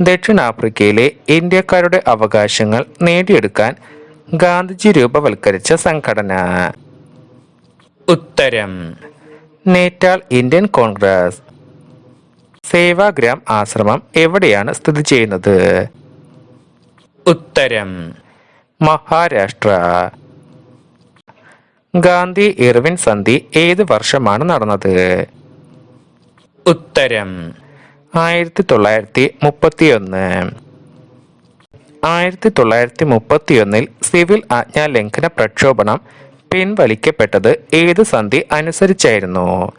ദക്ഷിണാഫ്രിക്കയിലെ ഇന്ത്യക്കാരുടെ അവകാശങ്ങൾ നേടിയെടുക്കാൻ ഗാന്ധിജി രൂപവൽക്കരിച്ച സംഘടന. ഉത്തരം. Natal Indian Congress. സേവാഗ്രാം ആശ്രമം എവിടെയാണ് സ്ഥിതി ചെയ്യുന്നത്? ഉത്തരം. മഹാരാഷ്ട്ര. ഗാന്ധി ഇർവിൻ സന്ധി ഏത് വർഷമാണ് നടന്നത്? ഉത്തരം. ആയിരത്തി തൊള്ളായിരത്തി മുപ്പത്തിയൊന്ന് ആയിരത്തി തൊള്ളായിരത്തി മുപ്പത്തിയൊന്നിൽ സിവിൽ ആജ്ഞാ ലംഘന പ്രക്ഷോഭണം പിൻവലിക്കപ്പെട്ടത് ഏത് സന്ധി അനുസരിച്ചായിരുന്നു?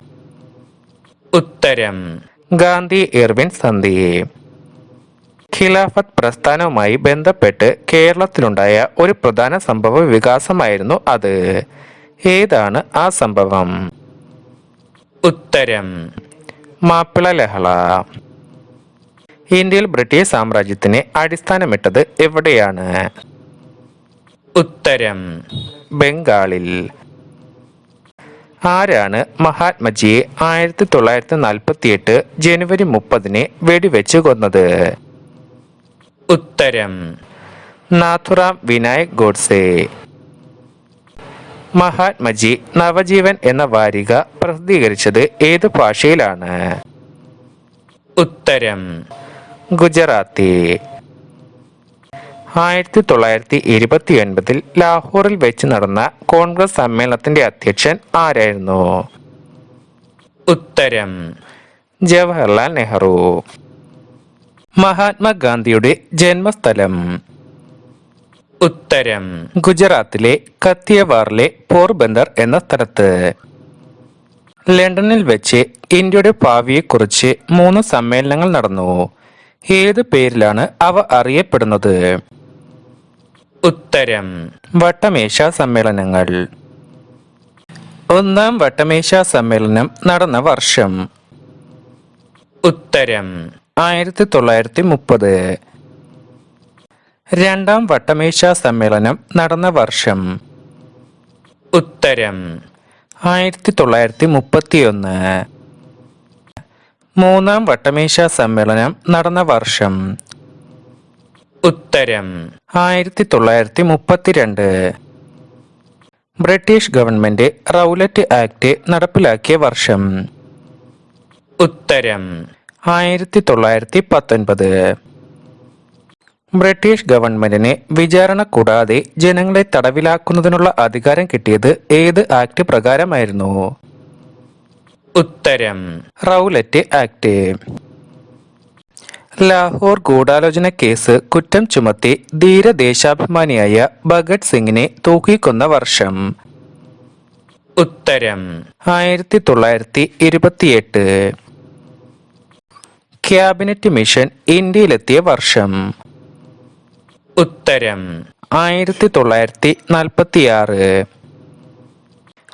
ഉത്തരം ഗാന്ധി ഇർവിൻ സന്ധി. ഖിലാഫത്ത് പ്രസ്ഥാനവുമായി ബന്ധപ്പെട്ട് കേരളത്തിലുണ്ടായ ഒരു പ്രധാന സംഭവ വികാസമായിരുന്നു അത്. ഏതാണ് ആ സംഭവം? ഉത്തരം മാപ്പിള ലഹള. ഇന്ത്യയിൽ ബ്രിട്ടീഷ് സാമ്രാജ്യത്തിന് അടിസ്ഥാനമിട്ടത് എവിടെയാണ്? ഉത്തരം ബംഗാളിൽ. ആരാണ് മഹാത്മജിയെ ആയിരത്തി തൊള്ളായിരത്തി നാൽപ്പത്തി എട്ട് ജനുവരി മുപ്പതിന് വെടിവെച്ച് കൊന്നത്? ഉത്തരം നാഥുറാം വിനായക് ഗോഡ്സെ. മഹാത്മജി നവജീവൻ എന്ന വാരിക പ്രസിദ്ധീകരിച്ചത് ഏത് ഭാഷയിലാണ്? ഉത്തരം ഗുജറാത്തി. ആയിരത്തി തൊള്ളായിരത്തി ഇരുപത്തി ഒൻപതിൽ ലാഹോറിൽ വെച്ച് നടന്ന കോൺഗ്രസ് സമ്മേളനത്തിന്റെ അധ്യക്ഷൻ ആരായിരുന്നു? ഉത്തരം. ജവഹർലാൽ നെഹ്റു. മഹാത്മാഗാന്ധിയുടെ ജന്മസ്ഥലം. ഉത്തരം. ഗുജറാത്തിലെ കത്തിയവാറിലെ പോർബന്ദർ എന്ന സ്ഥലത്ത്. ലണ്ടനിൽ വെച്ച് ഇന്ത്യയുടെ ഭാവിയെക്കുറിച്ച് മൂന്ന് സമ്മേളനങ്ങൾ നടന്നു. ഏത് പേരിലാണ് അവ അറിയപ്പെടുന്നത്? ഉത്തരം. വട്ടമേശ സമ്മേളനങ്ങൾ. ഒന്നാം വട്ടമേശ സമ്മേളനം നടന്ന വർഷം. ഉത്തരം. ആയിരത്തി തൊള്ളായിരത്തി മുപ്പത് രണ്ടാം വട്ടമേശ സമ്മേളനം നടന്ന വർഷം. ഉത്തരം. ആയിരത്തി തൊള്ളായിരത്തി മുപ്പത്തിയൊന്ന് മൂന്നാം വട്ടമേശ സമ്മേളനം നടന്ന വർഷം. ഉത്തരം. ആയിരത്തി തൊള്ളായിരത്തി മുപ്പത്തിരണ്ട് ബ്രിട്ടീഷ് ഗവൺമെന്റ് റൗലറ്റ് ആക്ട് നടപ്പിലാക്കിയ വർഷം. ഉത്തരം. ആയിരത്തി തൊള്ളായിരത്തി പത്തൊൻപത് ബ്രിട്ടീഷ് ഗവൺമെന്റിന് വിചാരണ കൂടാതെ ജനങ്ങളെ തടവിലാക്കുന്നതിനുള്ള അധികാരം കിട്ടിയത് ഏത് ആക്ട് പ്രകാരമായിരുന്നു? ഉത്തരം. Rowlatt act. ലാഹോർ ഗൂഢാലോചന കേസ് കുറ്റം ചുമത്തി ധീരദേശാഭിമാനിയായ ഭഗത് സിംഗിനെ തൂക്കിക്കൊന്ന വർഷം. ഉത്തരം. ആയിരത്തി തൊള്ളായിരത്തി ഇരുപത്തിയെട്ട് ക്യാബിനറ്റ് മിഷൻ ഇന്ത്യയിലെത്തിയ വർഷം. ഉത്തരം. ആയിരത്തി തൊള്ളായിരത്തി നാൽപ്പത്തിയാറ്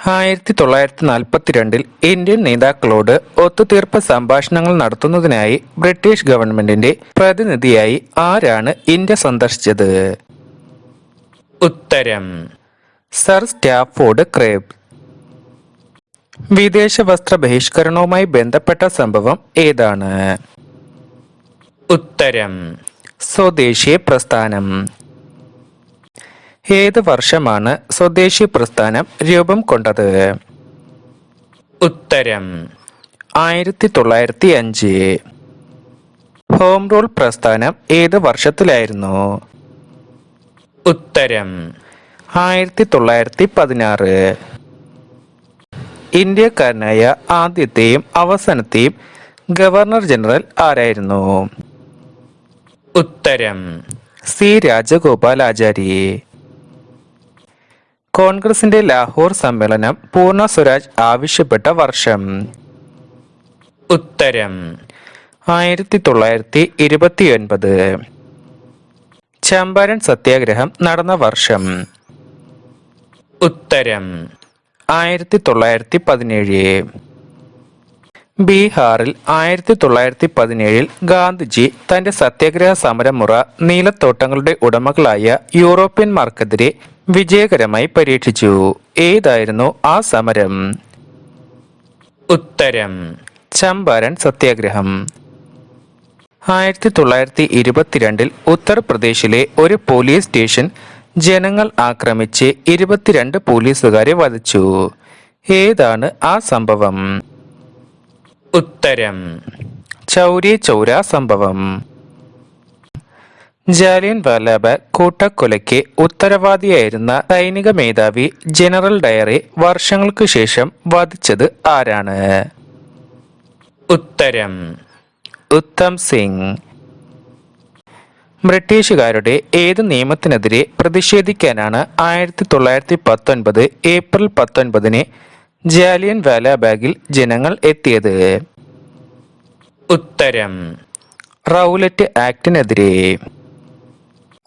ആയിരത്തി തൊള്ളായിരത്തി നാൽപ്പത്തിരണ്ടിൽ ഇന്ത്യൻ നേതാക്കളോട് ഒത്തുതീർപ്പ് സംഭാഷണങ്ങൾ നടത്തുന്നതിനായി ബ്രിട്ടീഷ് ഗവൺമെന്റിന്റെ പ്രതിനിധിയായി ആരാണ് ഇന്ത്യ സന്ദർശിച്ചത്? ഉത്തരം. Sir Stafford Cripps. വിദേശ വസ്ത്ര ബഹിഷ്കരണവുമായി ബന്ധപ്പെട്ട സംഭവം ഏതാണ്? ഉത്തരം. സ്വദേശീയ പ്രസ്ഥാനം. ഏത് വർഷമാണ് സ്വദേശി പ്രസ്ഥാനം രൂപം കൊണ്ടത്? ഉത്തരം ആയിരത്തി തൊള്ളായിരത്തി അഞ്ച് ഹോം റൂൾ പ്രസ്ഥാനം ഏത് വർഷത്തിലായിരുന്നു? ഉത്തരം ആയിരത്തി തൊള്ളായിരത്തി പതിനാറ് ഇന്ത്യക്കാരനായ ആദ്യത്തെയും അവസാനത്തെയും ഗവർണർ ജനറൽ ആരായിരുന്നു? ഉത്തരം സി രാജഗോപാലാചാരി കോൺഗ്രസിന്റെ ലാഹോർ സമ്മേളനം പൂർണ സ്വരാജ് ആവശ്യപ്പെട്ട വർഷം. ഉത്തരം. ആയിരത്തി തൊള്ളായിരത്തി ഇരുപത്തിയൊൻപത്. ചമ്പാരൻ സത്യാഗ്രഹം നടന്ന വർഷം. ഉത്തരം. ആയിരത്തി തൊള്ളായിരത്തി പതിനേഴ്. ബീഹാറിൽ ആയിരത്തി തൊള്ളായിരത്തി പതിനേഴിൽ ഗാന്ധിജി തന്റെ സത്യാഗ്രഹ സമരമുറ നീലത്തോട്ടങ്ങളുടെ ഉടമകളായ യൂറോപ്യന്മാർക്കെതിരെ വിജയകരമായി പരീക്ഷിച്ചു. ഏതായിരുന്നു ആ സമരം? ഉത്തരം ചമ്പാരൻ സത്യാഗ്രഹം. ആയിരത്തി തൊള്ളായിരത്തി ഇരുപത്തിരണ്ടിൽ ഉത്തർപ്രദേശിലെ ഒരു പോലീസ് സ്റ്റേഷൻ ജനങ്ങൾ ആക്രമിച്ച് ഇരുപത്തിരണ്ട് പോലീസുകാരെ വധിച്ചു. ഏതാണ് ആ സംഭവം? ഉത്തരം ചൗരി ചൗര സംഭവം. ജാലിയൻ വാലാബാഗ് കൂട്ടക്കൊലയ്ക്ക് ഉത്തരവാദിയായിരുന്ന സൈനിക മേധാവി ജനറൽ ഡയറി വർഷങ്ങൾക്കു ശേഷം വധിച്ചത് ആരാണ്? ഉത്തരം. ഉത്തം സിംഗ്. ബ്രിട്ടീഷുകാരുടെ ഏത് നിയമത്തിനെതിരെ പ്രതിഷേധിക്കാനാണ് ആയിരത്തി തൊള്ളായിരത്തി പത്തൊൻപത് ഏപ്രിൽ പത്തൊൻപതിന് ജാലിയൻ വാലാബാഗിൽ ജനങ്ങൾ എത്തിയത്? ഉത്തരം. റൗലറ്റ് ആക്ടിനെതിരെ.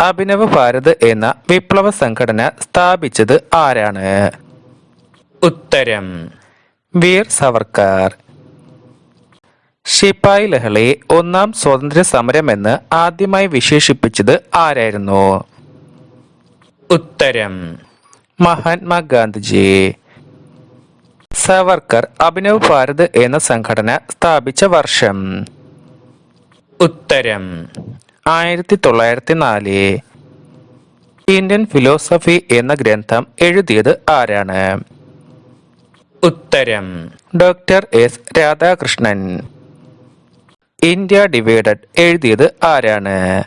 അഭിനവ് ഭാരത് എന്ന വിപ്ലവ സംഘടന സ്ഥാപിച്ചത് ആരാണ്? ഉത്തരം. വീർ സവർക്കർ. ശിപ്പായി ലഹളയെ ഒന്നാം സ്വാതന്ത്ര്യ സമരം എന്ന് ആദ്യമായി വിശേഷിപ്പിച്ചത് ആരായിരുന്നു? ഉത്തരം. മഹാത്മാ ഗാന്ധിജി. സവർക്കർ അഭിനവ് ഭാരത് എന്ന സംഘടന സ്ഥാപിച്ച വർഷം. ഉത്തരം. ആയിരത്തി തൊള്ളായിരത്തി നാല് ഇന്ത്യൻ ഫിലോസഫി എന്ന ഗ്രന്ഥം എഴുതിയത് ആരാണ്? ഉത്തരം. Doctor S. Radhakrishnan. India divided എഴുതിയത് ആരാണ്?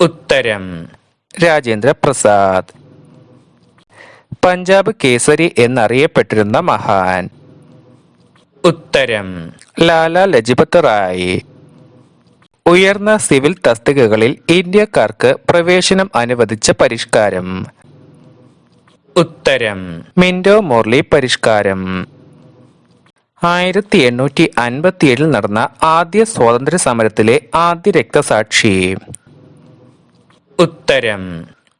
ഉത്തരം. രാജേന്ദ്ര പ്രസാദ്. പഞ്ചാബ് കേസരി എന്നറിയപ്പെട്ടിരുന്ന മഹാൻ. ഉത്തരം. ലാല ലജ്പത് റായ്. ഉയർന്ന സിവിൽ തസ്തികകളിൽ ഇന്ത്യക്കാർക്ക് പ്രവേശനം അനുവദിച്ച പരിഷ്കാരം. ഉത്തരം. മിൻഡോ മോർലി പരിഷ്കാരം. ആയിരത്തി എണ്ണൂറ്റി അൻപത്തിയേഴിൽ നടന്ന ആദ്യ സ്വാതന്ത്ര്യ സമരത്തിലെ ആദ്യ രക്തസാക്ഷി. ഉത്തരം.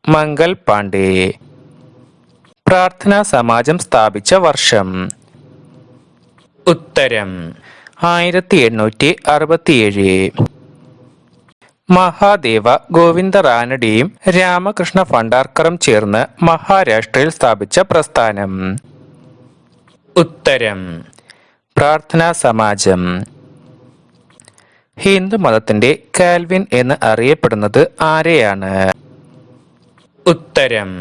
മംഗൽ പാണ്ഡെ. പ്രാർത്ഥനാ സമാജം സ്ഥാപിച്ച വർഷം. ഉത്തരം. ആയിരത്തി എണ്ണൂറ്റി അറുപത്തിയേഴ് മഹാദേവ ഗോവിന്ദ റാനഡിയും രാമകൃഷ്ണ ഭണ്ഡാർക്കറും ചേർന്ന് മഹാരാഷ്ട്രയിൽ സ്ഥാപിച്ച പ്രസ്ഥാനം. ഉത്തരം. പ്രാർത്ഥനാ സമാജം. ഹിന്ദു മതത്തിന്റെ കാൽവിൻ എന്ന് അറിയപ്പെടുന്നത് ആരെയാണ്? ഉത്തരം.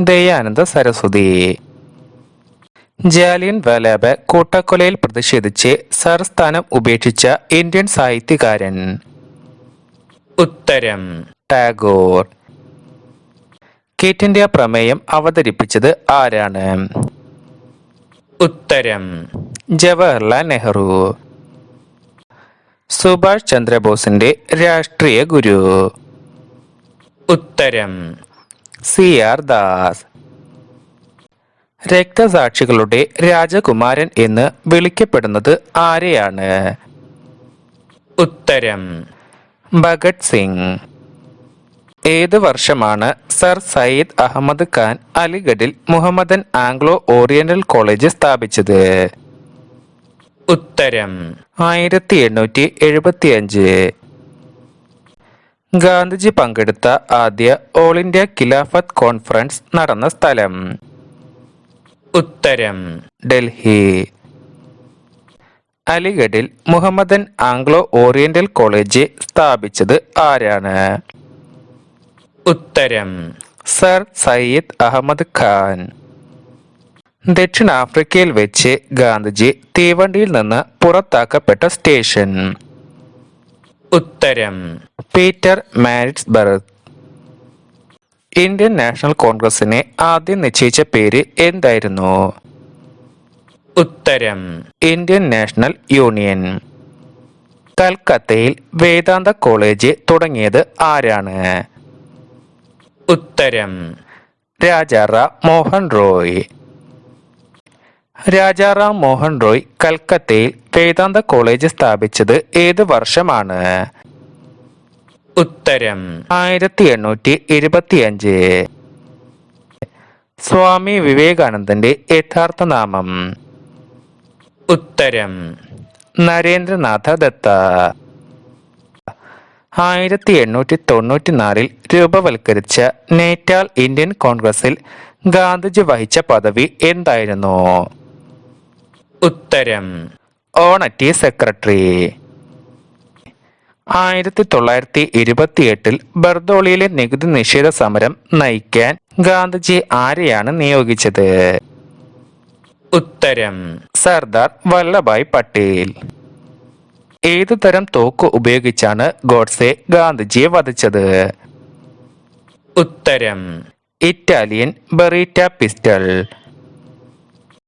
ദയാനന്ദ സരസ്വതി. ജാലിയൻ വാലാബാഗ് കൂട്ടക്കൊലയിൽ പ്രതിഷേധിച്ച് സർ സ്ഥാനം ഉപേക്ഷിച്ച ഇന്ത്യൻ സാഹിത്യകാരൻ ഉത്തരം. ടാഗോർ. കേറ്റ് ഇന്ത്യ പ്രമേയം അവതരിപ്പിച്ചത് ആരാണ്? ഉത്തരം. ജവഹർലാൽ നെഹ്റു. സുഭാഷ് ചന്ദ്രബോസിന്റെ രാഷ്ട്രീയ ഗുരു. ഉത്തരം. C R Das. രക്തസാക്ഷികളുടെ രാജകുമാരൻ എന്ന് വിളിക്കപ്പെടുന്നത് ആരെയാണ്? ഉത്തരം. ഭഗത് സിംഗ്. ഏത് വർഷമാണ് സർ സയ്യിദ് അഹമ്മദ് ഖാൻ അലിഗഡിൽ മുഹമ്മദൻ ആംഗ്ലോ ഓറിയന്റൽ കോളേജ് സ്ഥാപിച്ചത്? ഉത്തരം ആയിരത്തി എണ്ണൂറ്റി എഴുപത്തിയഞ്ച് ഗാന്ധിജി പങ്കെടുത്ത ആദ്യ ഓൾ ഇന്ത്യ ഖിലാഫത്ത് കോൺഫറൻസ് നടന്ന സ്ഥലം? ഉത്തരം ഡൽഹി. അലിഗഡിൽ മുഹമ്മദൻ ആംഗ്ലോ ഓറിയന്റൽ കോളേജ് സ്ഥാപിച്ചത് ആരാണ്? ഉത്തരം സർ സയ്യിദ് അഹമ്മദ് ഖാൻ. ദക്ഷിണാഫ്രിക്കയിൽ വെച്ച് ഗാന്ധിജി തീവണ്ടിയിൽ നിന്ന് പുറത്താക്കപ്പെട്ട സ്റ്റേഷൻ. ഉത്തരം പീറ്റർ മാരിറ്റ്സ്ബർഗ്. ഇന്ത്യൻ നാഷണൽ കോൺഗ്രസിനെ ആദ്യം നിശ്ചയിച്ച പേര് എന്തായിരുന്നു? ഉത്തരം. Indian National Union. കൽക്കത്തയിൽ Vedanta college തുടങ്ങിയത് ആരാണ്? ഉത്തരം. രാജാറാം മോഹൻ റോയ്. രാജാറാം മോഹൻ റോയ് കൽക്കത്തയിൽ വേദാന്ത കോളേജ് സ്ഥാപിച്ചത് ഏത് വർഷമാണ്? ഉത്തരം. ആയിരത്തി എണ്ണൂറ്റി ഇരുപത്തിയഞ്ച് സ്വാമി വിവേകാനന്ദന്റെ യഥാർത്ഥ നാമം ഉത്തരം. നരേന്ദ്രനാഥ ദത്ത. ആയിരത്തി എണ്ണൂറ്റി തൊണ്ണൂറ്റിനാലിൽ രൂപവൽക്കരിച്ച നേറ്റാൾ ഇന്ത്യൻ കോൺഗ്രസിൽ ഗാന്ധിജി വഹിച്ച പദവി എന്തായിരുന്നു? ഉത്തരം. Honorary secretary. ആയിരത്തി തൊള്ളായിരത്തി ഇരുപത്തിയെട്ടിൽ ബർദോളിയിലെ നികുതി നിഷേധ സമരം നയിക്കാൻ ഗാന്ധിജി ആരെയാണ് നിയോഗിച്ചത്? ഉത്തരം. സർദാർ വല്ലഭായ് പട്ടേൽ. ഏതു തരം തോക്ക് ഉപയോഗിച്ചാണ് ഗോഡ്സെ ഗാന്ധിജിയെ വധിച്ചത്? ഉത്തരം. Italian ബറീറ്റ pistol